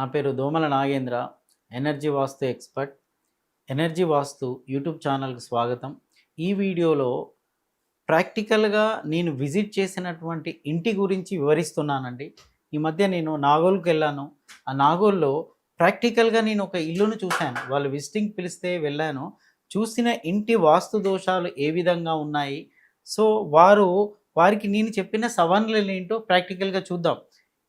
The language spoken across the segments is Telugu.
నా పేరు Domala Nagendra energy vastu expert energy vastu YouTube ఛానల్కి స్వాగతం. ఈ వీడియోలో ప్రాక్టికల్గా నేను విజిట్ చేసినటువంటి ఇంటి గురించి వివరిస్తున్నానండి. ఈ మధ్య నేను నాగోల్కి వెళ్ళాను. ఆ నాగోల్లో ప్రాక్టికల్గా నేను ఒక ఇల్లును చూశాను. వాళ్ళు విజిటింగ్ పిలిస్తే వెళ్ళాను. చూసిన ఇంటి వాస్తు దోషాలు ఏ విధంగా ఉన్నాయి? సో వారు వారికి నేను చెప్పిన సవాళ్ళు ఏంటో ప్రాక్టికల్గా చూద్దాం.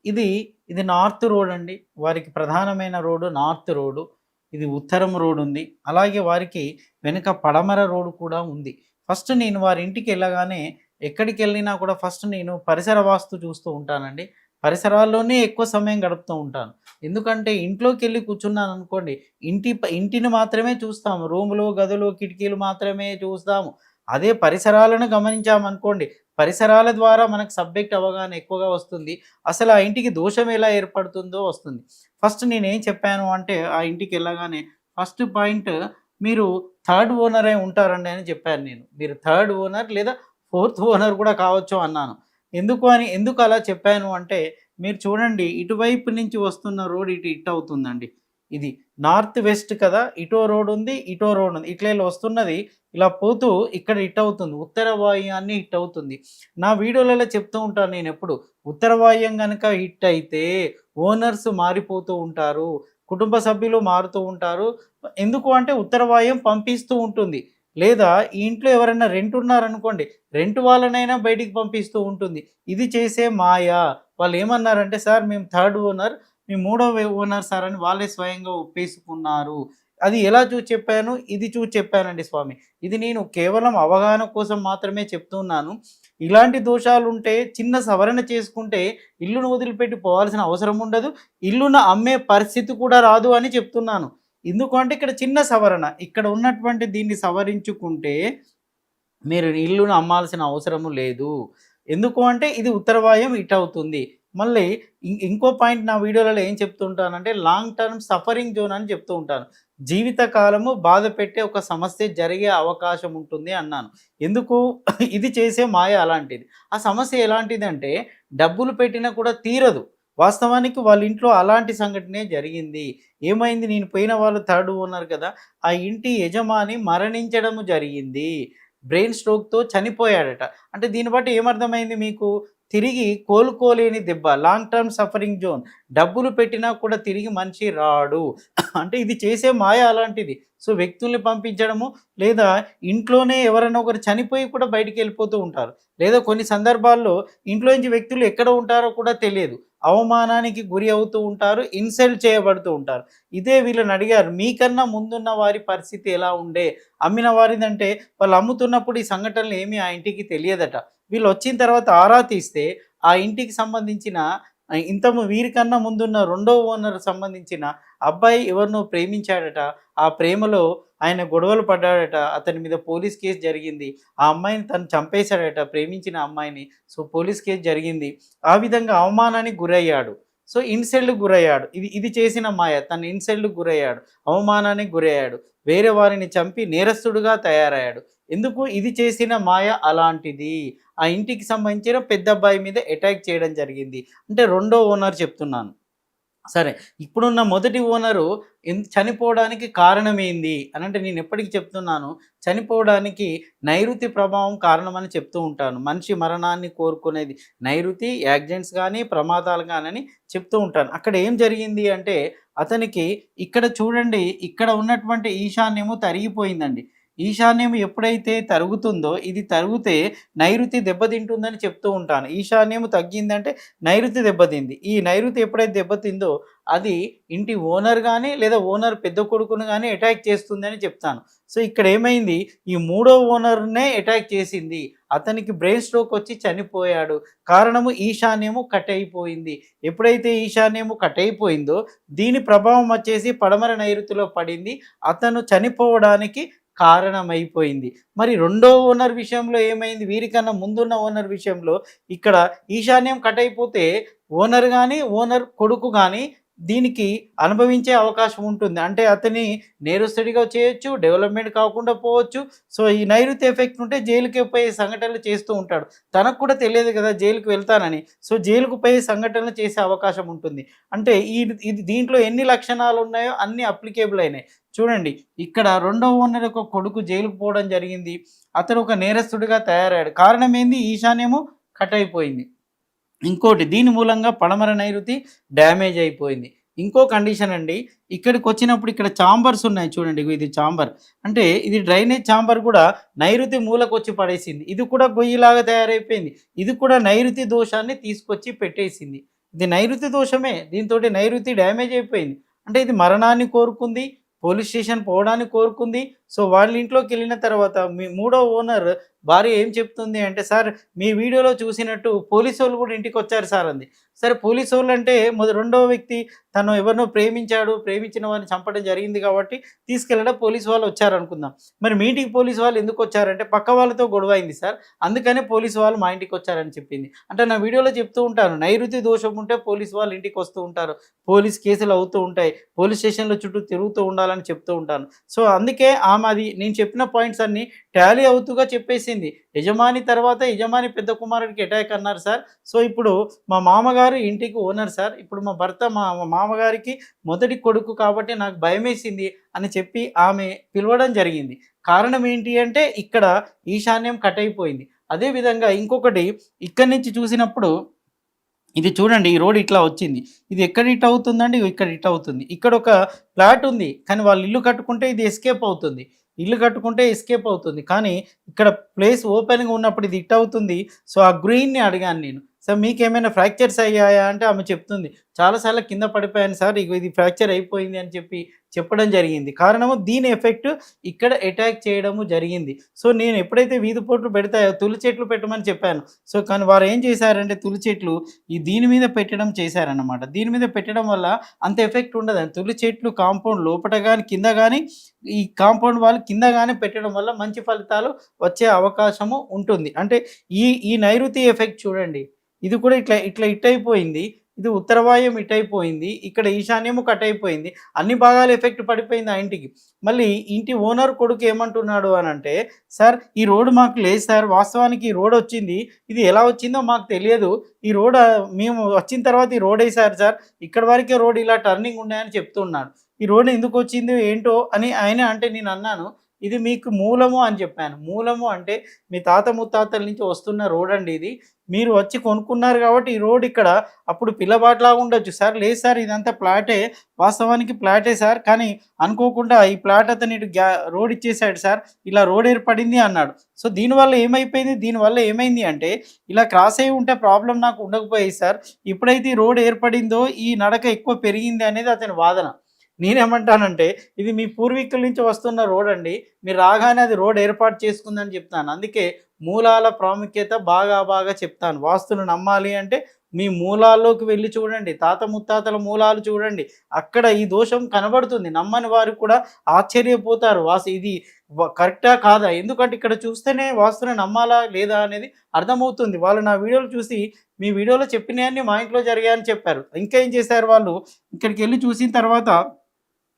ఇది ఇది నార్త్ రోడ్ అండి. వారికి ప్రధానమైన రోడ్డు నార్త్ రోడ్డు. ఇది ఉత్తరం రోడ్ ఉంది. అలాగే వారికి వెనుక పడమర రోడ్డు కూడా ఉంది. ఫస్ట్ నేను వారి ఇంటికి వెళ్ళగానే ఎక్కడికి వెళ్ళినా కూడా ఫస్ట్ నేను పరిసర వాస్తు చూస్తూ ఉంటానండి. పరిసరాల్లోనే ఎక్కువ సమయం గడుపుతూ ఉంటాను. ఎందుకంటే ఇంట్లోకి వెళ్ళి కూర్చున్నాను అనుకోండి ఇంటి ప- ఇంటిని మాత్రమే చూస్తాము. రూములు గదులు కిటికీలు మాత్రమే చూస్తాము. అదే పరిసరాలను గమనించామనుకోండి పరిసరాల ద్వారా మనకు సబ్జెక్ట్ అవగాహన ఎక్కువగా వస్తుంది. అసలు ఆ ఇంటికి దోషం ఎలా ఏర్పడుతుందో వస్తుంది. ఫస్ట్ నేను ఏం చెప్పాను అంటే ఆ ఇంటికి వెళ్ళగానే ఫస్ట్ పాయింట్ మీరు థర్డ్ ఓనర్ అయి ఉంటారండి అని చెప్పాను నేను. మీరు థర్డ్ ఓనర్ లేదా ఫోర్త్ ఓనర్ కూడా కావచ్చు అన్నాను. ఎందుకు అని ఎందుకు అలా చెప్పాను అంటే మీరు చూడండి ఇటువైపు నుంచి వస్తున్న రోడ్ ఇటు ఇట్ అవుతుందండి. ఇది నార్త్ వెస్ట్ కదా ఇటో రోడ్ ఉంది ఇటో రోడ్ ఉంది. ఇట్లా ఇలా వస్తున్నది ఇలా పోతూ ఇక్కడ హిట్ అవుతుంది. ఉత్తర వాయుయాన్ని హిట్ అవుతుంది. నా వీడియోలలో చెప్తూ ఉంటాను నేను ఎప్పుడు ఉత్తర వాయుయం కనుక హిట్ అయితే ఓనర్స్ మారిపోతూ ఉంటారు కుటుంబ సభ్యులు మారుతూ ఉంటారు. ఎందుకు అంటే ఉత్తర వాయుం పంపిస్తూ ఉంటుంది. లేదా ఈ ఇంట్లో ఎవరైనా రెంట్ ఉన్నారనుకోండి రెంట్ వాళ్ళనైనా బయటికి పంపిస్తూ ఉంటుంది. ఇది చేసే మాయ. వాళ్ళు ఏమన్నారంటే సార్ మేము థర్డ్ ఓనర్ మీ మూడో ఓనర్ సార్ అని వాళ్ళే స్వయంగా ఒప్పేసుకున్నారు. అది ఎలా చూసి చెప్పాను? ఇది చూసి చెప్పానండి స్వామి. ఇది నేను కేవలం అవగాహన కోసం మాత్రమే చెప్తున్నాను. ఇలాంటి దోషాలు ఉంటే చిన్న సవరణ చేసుకుంటే ఇల్లును వదిలిపెట్టి పోవాల్సిన అవసరం ఉండదు. ఇల్లును అమ్మే పరిస్థితి కూడా రాదు అని చెప్తున్నాను. ఎందుకంటే ఇక్కడ చిన్న సవరణ. ఇక్కడ ఉన్నటువంటి దీన్ని సవరించుకుంటే మీరు ఇల్లును అమ్మాల్సిన అవసరము లేదు. ఎందుకు అంటే ఇది ఉత్తరవాయం ఇట్ అవుతుంది మళ్ళీ ఇంకో పాయింట్ నా వీడియోలలో ఏం చెప్తుంటానంటే లాంగ్ టర్మ్ సఫరింగ్ జోన్ అని చెప్తూ ఉంటాను. జీవితకాలము బాధ పెట్టే ఒక సమస్య జరిగే అవకాశం ఉంటుంది అన్నాను. ఎందుకు? ఇది చేసే మాయ అలాంటిది. ఆ సమస్య ఎలాంటిది అంటే డబ్బులు పెట్టినా కూడా తీరదు. వాస్తవానికి వాళ్ళ ఇంట్లో అలాంటి సంఘటనే జరిగింది. ఏమైంది? నేను పోయిన వాళ్ళు థర్డ్ ఓనర్ కదా ఆ ఇంటి యజమాని మరణించడము జరిగింది. బ్రెయిన్ స్ట్రోక్తో చనిపోయాడట. అంటే దీన్ని బట్టి ఏమర్థమైంది మీకు? తిరిగి కోలుకోలేని దెబ్బ లాంగ్ టర్మ్ సఫరింగ్ జోన్ డబ్బులు పెట్టినా కూడా తిరిగి మనిషి రాడు. అంటే ఇది చేసే మాయ అలాంటిది. సో వ్యక్తుల్ని పంపించడము లేదా ఇంట్లోనే ఎవరైనా ఒకరు చనిపోయి కూడా బయటికి వెళ్ళిపోతూ ఉంటారు. లేదా కొన్ని సందర్భాల్లో ఇంట్లో నుంచి వ్యక్తులు ఎక్కడ ఉంటారో కూడా తెలియదు. అవమానానికి గురి అవుతూ ఉంటారు ఇన్సల్ట్ చేయబడుతూ ఉంటారు. ఇదే వీళ్ళని అడిగారు మీకన్నా ముందున్న వారి పరిస్థితి ఎలా ఉండే? అమ్మిన వారిదంటే వాళ్ళు అమ్ముతున్నప్పుడు ఈ సంఘటనలు ఏమీ ఆ ఇంటికి తెలియదట. వీళ్ళు వచ్చిన తర్వాత ఆరా తీస్తే ఆ ఇంటికి సంబంధించిన ఇంత వీరికన్నా ముందున్న రెండో ఓనర్ సంబంధించిన అబ్బాయి ఎవరినో ప్రేమించాడట. ఆ ప్రేమలో ఆయన గొడవలు పడ్డాడట. అతని మీద పోలీస్ కేసు జరిగింది. ఆ అమ్మాయిని తను చంపేశాడట ప్రేమించిన అమ్మాయిని. సో పోలీస్ కేసు జరిగింది. ఆ విధంగా అవమానానికి గురయ్యాడు. సో ఇన్సెల్ట్ గురయ్యాడు. ఇది ఇది చేసిన మాయ. తను ఇన్సెల్ట్ గురయ్యాడు. అవమానానికి గురయ్యాడు. వేరే వారిని చంపి నేరస్తుడుగా తయారయ్యాడు. ఎందుకు ఇది చేసిన మాయ అలాంటిది? ఆ ఇంటికి సంబంధించిన పెద్ద అబ్బాయి మీద అటాక్ చేయడం జరిగింది. అంటే రెండో ఓనర్ చెప్తున్నాను. సరే ఇప్పుడున్న మొదటి ఓనరు చనిపోవడానికి కారణం ఏంది అని అంటే నేను ఎప్పటికీ చెప్తున్నాను చనిపోవడానికి నైరుతి ప్రభావం కారణమని చెప్తూ ఉంటాను. మనిషి మరణాన్ని కోరుకునేది నైరుతి యాక్సిడెంట్స్ కానీ ప్రమాదాలు కానీ చెప్తూ ఉంటాను. అక్కడ ఏం జరిగింది అంటే అతనికి ఇక్కడ చూడండి ఇక్కడ ఉన్నటువంటి ఈశాన్యము తరిగిపోయిందండి. ఈశాన్యం ఎప్పుడైతే తరుగుతుందో ఇది తరిగితే నైరుతి దెబ్బతింటుందని చెప్తూ ఉంటాను. ఈశాన్యము తగ్గిందంటే నైరుతి దెబ్బతింది. ఈ నైరుతి ఎప్పుడైతే దెబ్బతిందో అది ఇంటి ఓనర్ కానీ లేదా ఓనర్ పెద్ద కొడుకును కానీ అటాక్ చేస్తుందని చెప్తాను. సో ఇక్కడ ఏమైంది? ఈ మూడో ఓనర్నే అటాక్ చేసింది. అతనికి బ్రెయిన్ స్ట్రోక్ వచ్చి చనిపోయాడు. కారణము ఈశాన్యము కట్ అయిపోయింది ఎప్పుడైతే ఈశాన్యము కట్ అయిపోయిందో దీని ప్రభావం వచ్చేసి పడమర నైరుతిలో పడింది. అతను చనిపోవడానికి కారణమైపోయింది. మరి రెండో ఓనర్ విషయంలో ఏమైంది? వీరికన్నా ముందున్న ఓనర్ విషయంలో ఇక్కడ ఈశాన్యం కట్ అయిపోతే ఓనర్ కానీ ఓనర్ కొడుకు కానీ దీనికి అనుభవించే అవకాశం ఉంటుంది. అంటే అతని నేరస్తుడిగా చేయొచ్చు డెవలప్మెంట్ కాకుండా పోవచ్చు. సో ఈ నైరుతి ఎఫెక్ట్ ఉంటే జైలుకి పోయే సంఘటనలు చేస్తూ ఉంటాడు. తనకు కూడా తెలియదు కదా జైలుకు వెళ్తానని. సో జైలుకు పోయే సంఘటనలు చేసే అవకాశం ఉంటుంది. అంటే ఈ ఇది దీంట్లో ఎన్ని లక్షణాలు ఉన్నాయో అన్ని అప్లికేబుల్ అయినాయి. చూడండి ఇక్కడ రెండవ ఓనర్ ఒక కొడుకు జైలుకు పోవడం జరిగింది. అతడు ఒక నేరస్తుడిగా తయారయ్యాడు. కారణం ఏంది ఈశాన్యము కట్ అయిపోయింది ఇంకోటి దీని మూలంగా పడమర నైరుతి డ్యామేజ్ అయిపోయింది. ఇంకో కండిషన్ అండి ఇక్కడికి వచ్చినప్పుడు ఇక్కడ చాంబర్స్ ఉన్నాయి చూడండి ఇది చాంబర్ అంటే ఇది డ్రైనేజ్ చాంబర్ కూడా నైరుతి మూలకు వచ్చి పడేసింది. ఇది కూడా గొయ్యిలాగా తయారైపోయింది. ఇది కూడా నైరుతి దోషాన్ని తీసుకొచ్చి పెట్టేసింది. ఇది నైరుతి దోషమే దీంతో నైరుతి డ్యామేజ్ అయిపోయింది. అంటే ఇది మరణాన్ని కోరుకుంది పోలీస్ స్టేషన్ పోవడానికి కోరుకుంది. సో వాళ్ళ ఇంట్లోకి వెళ్ళిన తర్వాత మీ మూడో ఓనర్ భార్య ఏం చెప్తుంది అంటే సార్ మీ వీడియోలో చూసినట్టు పోలీసు వాళ్ళు కూడా ఇంటికి వచ్చారు సార్ అంది. సరే పోలీసు వాళ్ళు అంటే మొదటి రెండవ వ్యక్తి తను ఎవరినో ప్రేమించాడు ప్రేమించిన వారిని చంపడం జరిగింది కాబట్టి తీసుకెళ్ళడం పోలీసు వాళ్ళు వచ్చారు అనుకుందాం మరి మీ ఇంటికి పోలీసు వాళ్ళు ఎందుకు వచ్చారంటే పక్క వాళ్ళతో గొడవ అయింది సార్. అందుకనే పోలీసు వాళ్ళు మా ఇంటికి వచ్చారని చెప్పింది. అంటే నా వీడియోలో చెప్తూ ఉంటాను నైరుతి దోషం ఉంటే పోలీసు వాళ్ళు ఇంటికి వస్తూ ఉంటారు. పోలీస్ కేసులు అవుతూ ఉంటాయి పోలీస్ స్టేషన్లో చుట్టూ తిరుగుతూ ఉండాలని చెప్తూ ఉంటాను. సో అందుకే ఆమె అది నేను చెప్పిన పాయింట్స్ అన్ని టాలీ అవుతూగా చెప్పేసింది. యజమాని తర్వాత యజమాని పెద్ద కుమారుడికి అటాక్ అన్నారు సార్ సో ఇప్పుడు మా మామగారు ఇంటికి ఓనర్ సార్ ఇప్పుడు మా భర్త మా మామగారికి మొదటి కొడుకు కాబట్టి నాకు భయమేసింది అని చెప్పి ఆమె పిలవడం జరిగింది. కారణం ఏంటి అంటే ఇక్కడ ఈశాన్యం కట్ అయిపోయింది. అదేవిధంగా ఇంకొకటి ఇక్కడి నుంచి చూసినప్పుడు ఇది చూడండి ఈ రోడ్ ఇట్లా వచ్చింది. ఇది ఎక్కడ ఇట్ అవుతుందండి? ఇక్కడ ఇట్ అవుతుంది. ఇక్కడ ఒక ప్లాట్ ఉంది. కానీ వాళ్ళు ఇల్లు కట్టుకుంటే ఇది ఎస్కేప్ అవుతుంది. ఇల్లు కట్టుకుంటే ఎస్కేప్ అవుతుంది. కానీ ఇక్కడ ప్లేస్ ఓపెన్గా ఉన్నప్పుడు ఇది ఇట్ అవుతుంది. సో ఆ గ్రీన్ని అడిగాను నేను. సార్ మీకేమైనా ఫ్రాక్చర్స్ అయ్యాయా? అంటే ఆమె చెప్తుంది చాలాసార్లు కింద పడిపోయాను సార్ ఇక ఇది ఫ్రాక్చర్ అయిపోయింది అని చెప్పి చెప్పడం జరిగింది. కారణము దీని ఎఫెక్ట్ ఇక్కడ అటాక్ చేయడము జరిగింది. సో నేను ఎప్పుడైతే వీధి పోట్లు పెడతాయో తులి చెట్లు పెట్టమని చెప్పాను. సో కానీ వారు ఏం చేశారంటే తులి చెట్లు ఈ దీని మీద పెట్టడం చేశారన్నమాట. దీని మీద పెట్టడం వల్ల అంత ఎఫెక్ట్ ఉండదు. తులి చెట్లు కాంపౌండ్ లోపల కానీ కింద కానీ ఈ కాంపౌండ్ వాళ్ళు కింద కానీ పెట్టడం వల్ల మంచి ఫలితాలు వచ్చే అవకాశము ఉంటుంది. అంటే ఈ ఈ నైరుతి ఎఫెక్ట్ చూడండి. ఇది కూడా ఇట్లా ఇట్లా ఇట్ అయిపోయింది ఇది ఉత్తరవాయం ఇట్ అయిపోయింది ఇక్కడ ఈశాన్యము కట్ అయిపోయింది అన్ని భాగాలు ఎఫెక్ట్ పడిపోయింది ఆ ఇంటికి. మళ్ళీ ఇంటి ఓనర్ కొడుకు ఏమంటున్నాడు అని అంటే సార్ ఈ రోడ్డు మాకు లేదు సార్. వాస్తవానికి ఈ రోడ్ వచ్చింది. ఇది ఎలా వచ్చిందో మాకు తెలియదు. ఈ రోడ్ మేము వచ్చిన తర్వాత ఈ రోడ్ వేసారు సార్. ఇక్కడ వరకే రోడ్ ఇలా టర్నింగ్ ఉన్నాయని చెప్తున్నాడు. ఈ రోడ్ ఎందుకు వచ్చింది? ఏంటో అని ఆయన అంటే నేను అన్నాను. ఇది మీకు మూలము అని చెప్పాను. మూలము అంటే మీ తాత ముత్తాతల నుంచి వస్తున్న రోడ్ అండి ఇది. మీరు వచ్చి కొనుక్కున్నారు కాబట్టి ఈ రోడ్ ఇక్కడ అప్పుడు పిల్లబాట్లాగా ఉండొచ్చు. సార్ లేదు సార్ ఇదంతా ప్లాటే వాస్తవానికి ప్లాటే సార్ కానీ అనుకోకుండా ఈ ప్లాట్ అతను ఇటు గ్యా రోడ్ ఇచ్చేసాడు సార్. ఇలా రోడ్ ఏర్పడింది అన్నాడు. సో దీనివల్ల ఏమైపోయింది? దీనివల్ల ఏమైంది అంటే ఇలా క్రాస్ అయి ఉంటే ప్రాబ్లం నాకు ఉండకపోయేది సార్. ఇప్పుడైతే ఈ రోడ్ ఏర్పడిందో ఈ నడక ఎక్కువ పెరిగింది అనేది అతని వాదన. నేనేమంటానంటే ఇది మీ పూర్వీకుల నుంచి వస్తున్న రోడ్ అండి మీరు రాగానే అది రోడ్ ఏర్పాటు చేసుకుందని చెప్తాను. అందుకే మూలాల ప్రాముఖ్యత బాగా బాగా చెప్తాను. వాస్తును నమ్మాలి అంటే మీ మూలాల్లోకి వెళ్ళి చూడండి. తాత ముత్తాతల మూలాలు చూడండి. అక్కడ ఈ దోషం కనబడుతుంది. నమ్మని వారు కూడా ఆశ్చర్యపోతారు. వాసు ఇది కరెక్టా కాదా? ఎందుకంటే ఇక్కడ చూస్తేనే వాస్తుని నమ్మాలా లేదా అనేది అర్థమవుతుంది. వాళ్ళు నా వీడియోలు చూసి మీ వీడియోలో చెప్పినవన్నీ మా ఇంట్లో జరిగాయని చెప్పారు. ఇంకా ఏం చేశారు వాళ్ళు? ఇక్కడికి వెళ్ళి చూసిన తర్వాత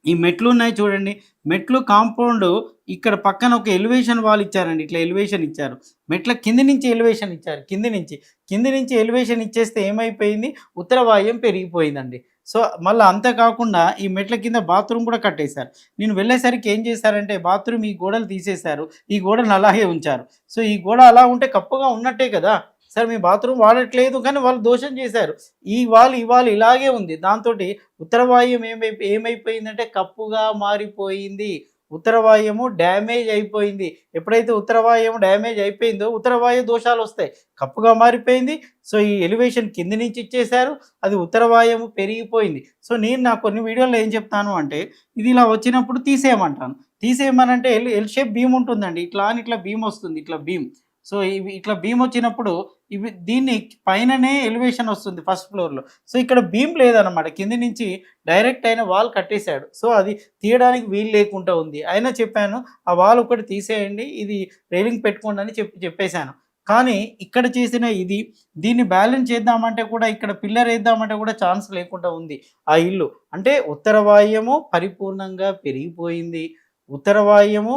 ఈ మెట్లు ఉన్నాయి చూడండి. మెట్లు కాంపౌండ్ ఇక్కడ పక్కన ఒక ఎలివేషన్ వాల్ ఇచ్చారండి. ఇట్లా ఎలివేషన్ ఇచ్చారు. మెట్ల కింది నుంచి ఎలివేషన్ ఇచ్చారు. కింది నుంచి. కింది నుంచి ఎలివేషన్ ఇచ్చేస్తే ఏమైపోయింది? ఉత్తర వాయుం పెరిగిపోయిందండి. సో మళ్ళీ అంతేకాకుండా ఈ మెట్ల కింద బాత్రూమ్ కూడా కట్టేశారు. నేను వెళ్ళేసరికి ఏం చేశారంటే బాత్రూమ్ ఈ గోడలు తీసేశారు. ఈ గోడను అలాగే ఉంచారు. సో ఈ గోడ అలా ఉంటే కప్పుగా ఉన్నట్టే కదా? సార్ మీ బాత్రూమ్ వాడట్లేదు కానీ వాళ్ళు దోషం చేశారు. ఈ వాళ్ళు ఇవాళ ఇలాగే ఉంది. దాంతో ఉత్తరవాయుం ఏమై ఏమైపోయిందంటే కప్పుగా మారిపోయింది. ఉత్తరవాయుము డ్యామేజ్ అయిపోయింది. ఎప్పుడైతే ఉత్తరవాయుము డ్యామేజ్ అయిపోయిందో ఉత్తరవాయు దోషాలు వస్తాయి కప్పుగా మారిపోయింది. సో ఈ ఎలివేషన్ కింది నుంచి ఇచ్చేశారు. అది ఉత్తరవాయము పెరిగిపోయింది. సో నేను నా కొన్ని వీడియోలో ఏం చెప్తాను అంటే ఇది ఇలా వచ్చినప్పుడు తీసేయమంటాను. తీసేయమనంటే ఎల్ ఎల్ షేప్ బీమ్ ఉంటుందండి. ఇట్లా అని ఇట్లా బీమ్ వస్తుంది. ఇట్లా బీమ్. సో ఇవి ఇట్లా బీమ్ వచ్చినప్పుడు ఇవి దీన్ని పైననే ఎలివేషన్ వస్తుంది ఫస్ట్ ఫ్లోర్లో సో ఇక్కడ బీమ్ లేదనమాట కింది నుంచి డైరెక్ట్ అయిన వాల్ కట్టేశాడు. సో అది తీయడానికి వీలు లేకుండా ఉంది. అయినా చెప్పాను ఆ వాల్ ఒకటి తీసేయండి ఇది రైలింగ్ పెట్టుకోండి అని చెప్పి చెప్పేశాను. కానీ ఇక్కడ చేసిన ఇది దీన్ని బ్యాలెన్స్ చేద్దామంటే కూడా ఇక్కడ పిల్లర్ వేద్దామంటే కూడా ఛాన్స్ లేకుండా ఉంది ఆ ఇల్లు. అంటే ఉత్తర వాయుము పరిపూర్ణంగా పెరిగిపోయింది. ఉత్తర వాయుము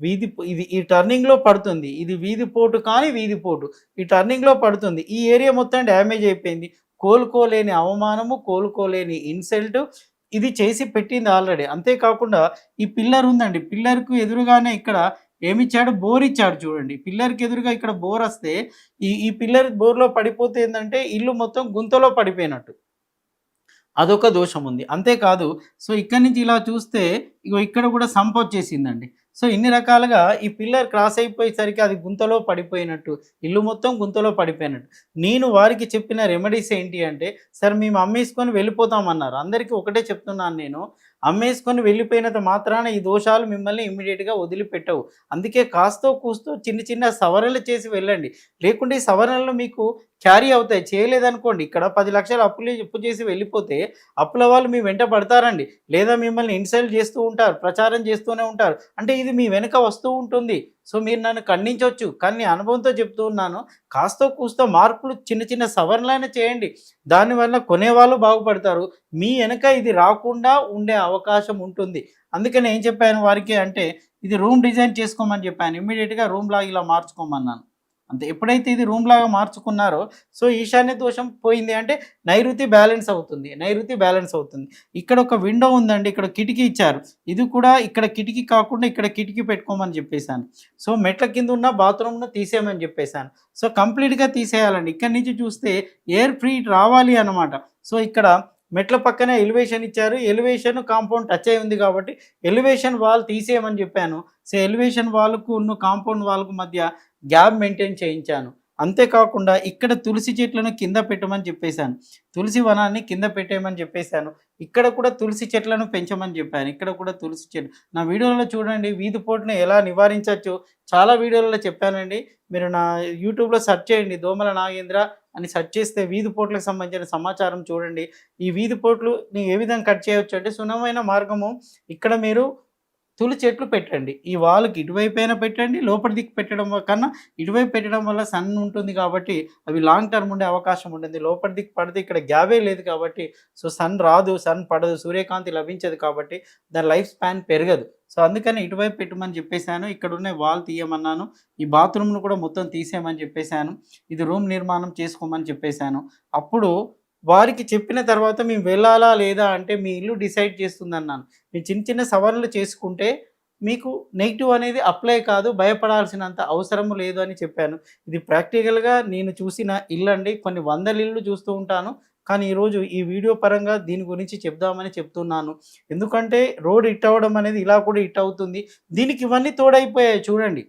వీధి ఇది ఈ టర్నింగ్లో పడుతుంది. ఇది వీధి పోటు కానీ వీధి పోటు. ఈ టర్నింగ్లో పడుతుంది. ఈ ఏరియా మొత్తం డ్యామేజ్ అయిపోయింది. కోలుకోలేని అవమానము కోలుకోలేని ఇన్సల్ట్ ఇది చేసి పెట్టింది ఆల్రెడీ అంతేకాకుండా ఈ పిల్లర్ ఉందండి. పిల్లర్కు ఎదురుగానే ఇక్కడ ఏమిచ్చాడు? బోర్ ఇచ్చాడు చూడండి. పిల్లర్కి ఎదురుగా ఇక్కడ బోర్ వస్తే ఈ ఈ పిల్లర్ బోర్లో పడిపోతే ఏంటంటే ఇల్లు మొత్తం గుంతలో పడిపోయినట్టు. అదొక దోషం ఉంది. అంతేకాదు సో ఇక్కడ నుంచి ఇలా చూస్తే ఇగో ఇక్కడ కూడా సంప్ వచ్చేసిందండి. సో ఇన్ని రకాలుగా ఈ పిల్లర్ క్రాస్ అయిపోయేసరికి అది గుంతలో పడిపోయినట్టు ఇల్లు మొత్తం గుంతలో పడిపోయినట్టు. నేను వారికి చెప్పిన రెమెడీస్ ఏంటి అంటే సార్ మేము అమ్మేసుకొని వెళ్ళిపోతామన్నారు. అందరికీ ఒకటే చెప్తున్నాను నేను. అమ్మేసుకొని వెళ్ళిపోయినంత మాత్రాన ఈ దోషాలు మిమ్మల్ని ఇమ్మీడియట్గా వదిలిపెట్టవు. అందుకే కాస్తో కూస్తో చిన్న చిన్న సవరణలు చేసి వెళ్ళండి. లేకుంటే ఈ సవరణలు మీకు క్యారీ అవుతాయి. చేయలేదనుకోండి. ఇక్కడ పది లక్షలు అప్పులు అప్పు చేసి వెళ్ళిపోతే అప్పుల వాళ్ళు మీ వెంట పడతారండి. లేదా మిమ్మల్ని ఇన్సల్ట్ చేస్తూ ఉంటారు. ప్రచారం చేస్తూనే ఉంటారు. అంటే ఇది మీ వెనుక వస్తూ ఉంటుంది. సో మీరు నన్ను ఖండించవచ్చు కానీ అనుభవంతో చెప్తూ ఉన్నాను. కాస్తో కూస్తో మార్పులు చిన్న చిన్న సవరణలైనా చేయండి. దానివల్ల కొనేవాళ్ళు బాగుపడతారు. మీ వెనక ఇది రాకుండా ఉండే అవకాశం ఉంటుంది. అందుకని ఏం చెప్పాను వారికి అంటే ఇది రూమ్ డిజైన్ చేసుకోమని చెప్పాను. ఇమ్మీడియట్గా రూమ్ ఇలా మార్చుకోమన్నాను. అంతే. ఎప్పుడైతే ఇది రూమ్ లాగా మార్చుకున్నారో సో ఈశాన్య దోషం పోయింది అంటే నైరుతి బ్యాలెన్స్ అవుతుంది. నైరుతి బ్యాలెన్స్ అవుతుంది. ఇక్కడ ఒక విండో ఉందండి ఇక్కడ కిటికీ ఇచ్చారు. ఇది కూడా ఇక్కడ కిటికీ కాకుండా ఇక్కడ కిటికీ పెట్టుకోమని చెప్పేశాను. సో మెట్ల కింద ఉన్న బాత్రూమ్ను తీసేయమని చెప్పేశాను. సో కంప్లీట్గా తీసేయాలండి. ఇక్కడ నుంచి చూస్తే ఎయిర్ ఫ్రీ రావాలి అనమాట సో ఇక్కడ మెట్ల పక్కనే ఎలివేషన్ ఇచ్చారు. ఎలివేషన్ కాంపౌండ్ టచ్ అయి ఉంది కాబట్టి ఎలివేషన్ వాల్ తీసేయమని చెప్పాను. సో ఎలివేషన్ వాల్కు ఉన్న కాంపౌండ్ వాల్కు మధ్య గ్యాప్ మెయింటైన్ చేయించాను. అంతేకాకుండా ఇక్కడ తులసి చెట్లను కింద పెట్టమని చెప్పేశాను. తులసి వనాన్ని కింద పెట్టేయమని చెప్పేశాను. ఇక్కడ కూడా తులసి చెట్లను పెంచమని చెప్పాను. ఇక్కడ కూడా తులసి చెట్లు నా వీడియోలో చూడండి వీధిపోటును ఎలా నివారించవచ్చు చాలా వీడియోలలో చెప్పానండి. మీరు నా యూట్యూబ్లో సెర్చ్ చేయండి దోమల నాగేంద్ర అని సెర్చ్ చేస్తే వీధి పోట్లకు సంబంధించిన సమాచారం చూడండి. ఈ వీధి పోట్లు ఏ విధంగా కట్ చేయవచ్చు అంటే సులభమైన మార్గము ఇక్కడ మీరు తులి చెట్లు పెట్టండి. ఈ వాల్కి ఇటువైపు అయినా పెట్టండి లోపల దిక్కు పెట్టడం కన్నా ఇటువైపు పెట్టడం వల్ల సన్ ఉంటుంది కాబట్టి అవి లాంగ్ టర్మ్ ఉండే అవకాశం ఉంటుంది. లోపల దిక్కు పడితే ఇక్కడ గ్యాబే లేదు కాబట్టి సో సన్ రాదు సన్ పడదు సూర్యకాంతి లభించదు కాబట్టి దాని లైఫ్ స్పాన్ పెరగదు. సో అందుకని ఇటువైపు పెట్టమని చెప్పేశాను ఇక్కడ ఉన్న వాల్ తీయమన్నాను ఈ బాత్రూమ్ను కూడా మొత్తం తీసేయమని చెప్పేశాను ఇది రూమ్ నిర్మాణం చేసుకోమని చెప్పేశాను. అప్పుడు వారికి చెప్పిన తర్వాత మేము వెళ్ళాలా లేదా అంటే మీ ఇల్లు డిసైడ్ చేస్తుంది అన్నాను మీరు చిన్న చిన్న సవరణలు చేసుకుంటే మీకు నెగిటివ్ అనేది అప్లై కాదు భయపడాల్సినంత అవసరం లేదు అని చెప్పాను. ఇది ప్రాక్టికల్గా నేను చూసిన ఇల్లు అండి. కొన్ని వందల ఇల్లు చూస్తూ ఉంటాను. కానీ ఈరోజు ఈ వీడియో పరంగా దీని గురించి చెప్దామని చెప్తున్నాను. ఎందుకంటే రోడ్ హిట్ అవ్వడం అనేది ఇలా కూడా హిట్ అవుతుంది. దీనికి ఇవన్నీ తోడైపోయాయి. చూడండి.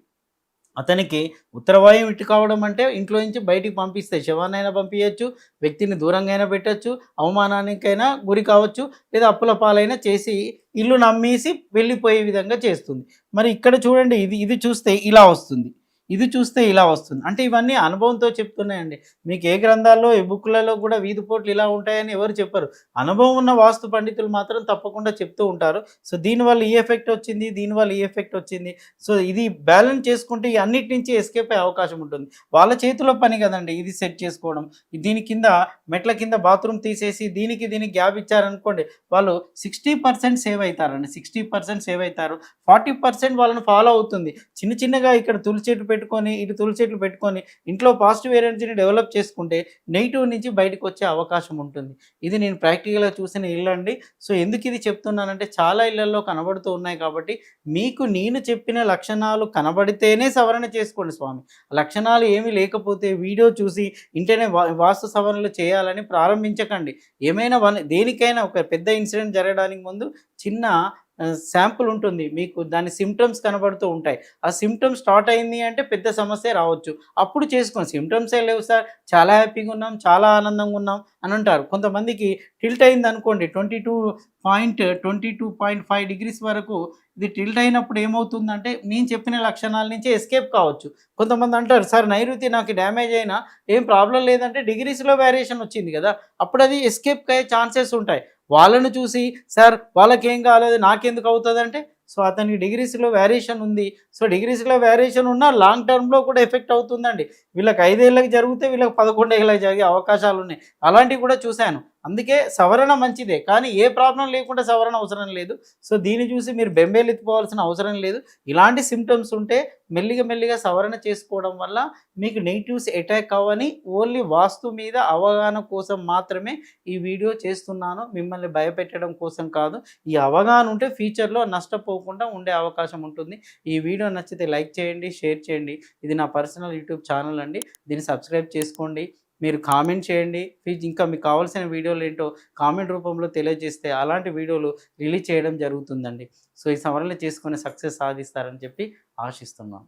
అతనికి ఉత్తరవాయువు ఇటు కావడం అంటే ఇంట్లో నుంచి బయటికి పంపిస్తే శవాన్నైనా పంపించవచ్చు వ్యక్తిని దూరంగా అయినా పెట్టచ్చు అవమానానికైనా గురి కావచ్చు లేదా అప్పుల పాలైనా చేసి ఇల్లు నమ్మేసి వెళ్ళిపోయే విధంగా చేస్తుంది. మరి ఇక్కడ చూడండి ఇది ఇది చూస్తే ఇలా వస్తుంది. ఇది చూస్తే ఇలా వస్తుంది. అంటే ఇవన్నీ అనుభవంతో చెప్తున్నాయండి. మీకు ఏ గ్రంథాల్లో ఏ బుక్లలో కూడా వీధి పోట్లు ఇలా ఉంటాయని ఎవరు చెప్పరు. అనుభవం ఉన్న వాస్తు పండితులు మాత్రం తప్పకుండా చెప్తూ ఉంటారు. సో దీనివల్ల ఈ ఎఫెక్ట్ వచ్చింది దీనివల్ల ఈ ఎఫెక్ట్ వచ్చింది. సో ఇది బ్యాలెన్స్ చేసుకుంటే ఈ అన్నిటి నుంచి ఎస్కేప్ అయ్యే అవకాశం ఉంటుంది. వాళ్ళ చేతిలో పని కదండి ఇది సెట్ చేసుకోవడం. దీని కింద మెట్ల కింద బాత్రూమ్ తీసేసి దీనికి దీనికి గ్యాప్ ఇచ్చారనుకోండి వాళ్ళు సిక్స్టీ పర్సెంట్ సేవ్ అవుతారండి. సిక్స్టీ పర్సెంట్ సేవ్ అవుతారు. ఫార్టీ పర్సెంట్ వాళ్ళని ఫాలో అవుతుంది. చిన్న చిన్నగా ఇక్కడ తులిచెట్టు పెట్టుకొని ఇటు తులసి చెట్లు పెట్టుకొని ఇంట్లో పాజిటివ్ ఎనర్జీని డెవలప్ చేసుకుంటే నెగిటివ్ నుంచి బయటకు వచ్చే అవకాశం ఉంటుంది. ఇది నేను ప్రాక్టికల్గా చూసిన ఇల్లు అండి. సో ఎందుకు ఇది చెప్తున్నానంటే చాలా ఇళ్ళలో కనబడుతూ ఉన్నాయి కాబట్టి మీకు నేను చెప్పిన లక్షణాలు కనబడితేనే సవరణ చేసుకోండి స్వామి. లక్షణాలు ఏమీ లేకపోతే వీడియో చూసి ఇంటనే వాస్తు సవరణలు చేయాలని ప్రారంభించకండి. ఏమైనా వన్ దేనికైనా ఒక పెద్ద ఇన్సిడెంట్ జరగడానికి ముందు చిన్న శాంపుల్ ఉంటుంది. మీకు దాని సిమ్టమ్స్ కనబడుతూ ఉంటాయి. ఆ సిమ్టమ్స్ స్టార్ట్ అయింది అంటే పెద్ద సమస్య రావచ్చు. అప్పుడు చేసుకోండి. సిమ్టమ్సే లేవు సార్. చాలా హ్యాపీగా ఉన్నాం. చాలా ఆనందంగా ఉన్నాం అని అంటారు. కొంతమందికి టిల్ట్ అయింది అనుకోండి. Twenty two point twenty two point five degrees వరకు ఇది టిల్ట్ అయినప్పుడు ఏమవుతుందంటే నేను చెప్పిన లక్షణాల నుంచి ఎస్కేప్ కావచ్చు. కొంతమంది అంటారు సార్ నైరుతి నాకు డ్యామేజ్ అయినా ఏం ప్రాబ్లం లేదంటే డిగ్రీస్లో వేరియేషన్ వచ్చింది కదా అప్పుడు అది ఎస్కేప్ అయ్యే ఛాన్సెస్ ఉంటాయి. వాళ్ళను చూసి సార్ వాళ్ళకేం కాలేదు నాకెందుకు అవుతుంది అంటే సో అతనికి డిగ్రీస్లో వేరియేషన్ ఉంది. సో డిగ్రీస్లో వేరియేషన్ ఉన్నా లాంగ్ టర్మ్లో కూడా ఎఫెక్ట్ అవుతుందండి. వీళ్ళకి ఐదేళ్ళకి జరిగితే వీళ్ళకి పదకొండేళ్ళకి జరిగే అవకాశాలు ఉన్నాయి. అలాంటివి కూడా చూశాను. అందుకే సవరణ మంచిదే. కానీ ఏ ప్రాబ్లం లేకుండా సవరణ అవసరం లేదు. సో దీన్ని చూసి మీరు బెంబేలెత్తిపోవాల్సిన అవసరం లేదు. ఇలాంటి సిమ్టమ్స్ ఉంటే మెల్లిగా మెల్లిగా సవరణ చేసుకోవడం వల్ల మీకు నెగిటివ్స్ అటాక్ అవ్వని ఓన్లీ వాస్తు మీద అవగాహన కోసం మాత్రమే ఈ వీడియో చేస్తున్నాను. మిమ్మల్ని భయపెట్టడం కోసం కాదు. ఈ అవగాహన ఉంటే ఫ్యూచర్లో నష్టపోకుండా ఉండే అవకాశం ఉంటుంది. ఈ వీడియో నచ్చితే లైక్ చేయండి షేర్ చేయండి. ఇది నా పర్సనల్ యూట్యూబ్ ఛానల్ అండి. దీన్ని సబ్స్క్రైబ్ చేసుకోండి. మీరు కామెంట్ చేయండి. ఇంకా మీకు కావాల్సిన వీడియోలు ఏంటో కామెంట్ రూపంలో తెలియజేస్తే అలాంటి వీడియోలు రిలీజ్ చేయడం జరుగుతుందండి. సో ఈ సవరణ చేసుకుని సక్సెస్ సాధిస్తారని చెప్పి ఆశిస్తున్నాం.